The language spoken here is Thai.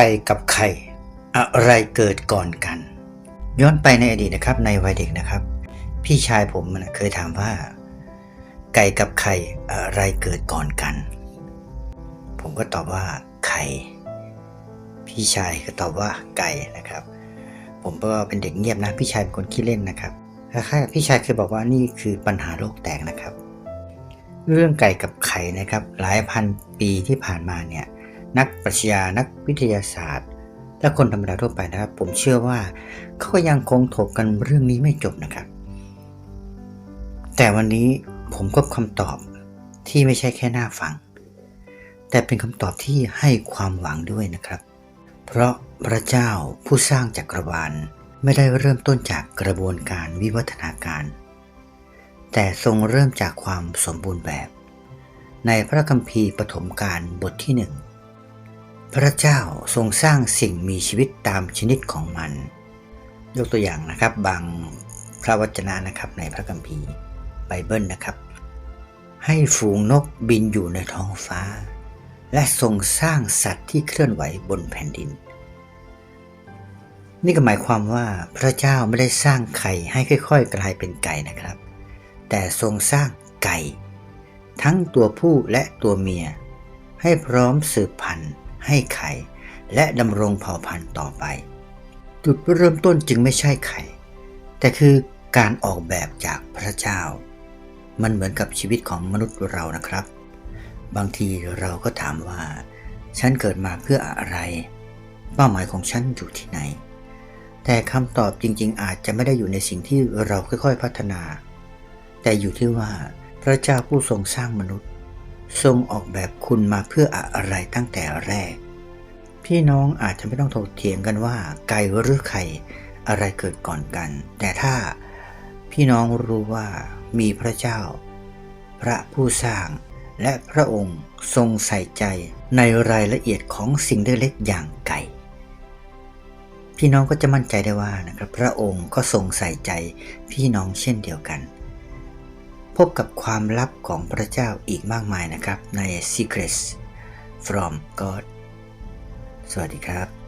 ไก่กับไข่อะไรเกิดก่อนกัน ย้อนไปในอดีตนะครับในวัยเด็กนะครับ พี่ชายผมนเคยถามว่า ไก่กับไข่อะไรเกิดก่อนกัน ผมก็ตอบว่าไข่พี่ชายก็ตอบว่าไก่นะครับ ผมก็เป็นเด็กเงียบนะพี่ชายเป็นคนขี้เล่นนะครับคล้ายๆพี่ชายเคยบอกว่านี่คือปัญหาโลกแตกนะครับ เรื่องไก่กับไข่นะครับ หลายพันปีที่ผ่านมาเนี่ย นักปรัชญานักวิทยาศาสตร์ และคนธรรมดาทั่วไปนะครับ ผมเชื่อว่าเขาก็ยังคงถกกันเรื่องนี้ไม่จบนะครับ แต่วันนี้ผมก็คำตอบที่ไม่ใช่แค่หน้าฟัง แต่เป็นคำตอบที่ให้ความหวังด้วยนะครับ เพราะพระเจ้าผู้สร้างจักรวาลไม่ได้เริ่มต้นจากกระบวนการวิวัฒนาการ แต่ทรงเริ่มจากความสมบูรณ์แบบ ในพระคัมภีร์ปฐมกาลบทที่หนึ่ง พระเจ้าทรงสร้างสิ่งมีชีวิตตามชนิดของมัน ยกตัวอย่างนะครับบางพระวจนะนะครับในพระคัมภีร์ไบเบิลนะครับ ให้ฝูงนกบินอยู่ในท้องฟ้า และทรงสร้างสัตว์ที่เคลื่อนไหวบนแผ่นดิน นี่ก็หมายความว่าพระเจ้าไม่ได้สร้างไข่ให้ค่อย ๆ กลายเป็นไก่นะครับ แต่ทรงสร้างไก่ ทั้งตัวผู้และตัวเมีย ให้พร้อมสืบพันธุ์ ให้ไข่ และดำรงเผ่าพันธุ์ต่อไป จุดเริ่มต้นจึงไม่ใช่ไข่ แต่คือการออกแบบจากพระเจ้า มันเหมือนกับชีวิตของมนุษย์เรานะครับ บางทีเราก็ถามว่า ฉันเกิดมาเพื่ออะไร เป้าหมายของฉันอยู่ที่ไหน แต่คำตอบจริง ๆ อาจจะไม่ได้อยู่ในสิ่งที่เราค่อยๆพัฒนา แต่อยู่ที่ว่าพระเจ้าผู้ทรงสร้างมนุษย์ ทรงออกแบบคุณมาเพื่ออะไรตั้งแต่แรก พี่น้องอาจจะไม่ต้องถกเถียงกันว่า ไก่หรือไข่อะไรเกิดก่อนกัน แต่ถ้าพี่น้องรู้ว่ามีพระเจ้า พระผู้สร้างและพระองค์ทรงใส่ใจในรายละเอียดของสิ่งเล็กๆอย่างไก่ พี่น้องก็จะมั่นใจได้ว่านะครับพระองค์ก็ทรงใส่ใจพี่น้องเช่นเดียวกัน พบกับความลับของพระเจ้าอีกมากมายนะครับใน Secrets from God สวัสดีครับ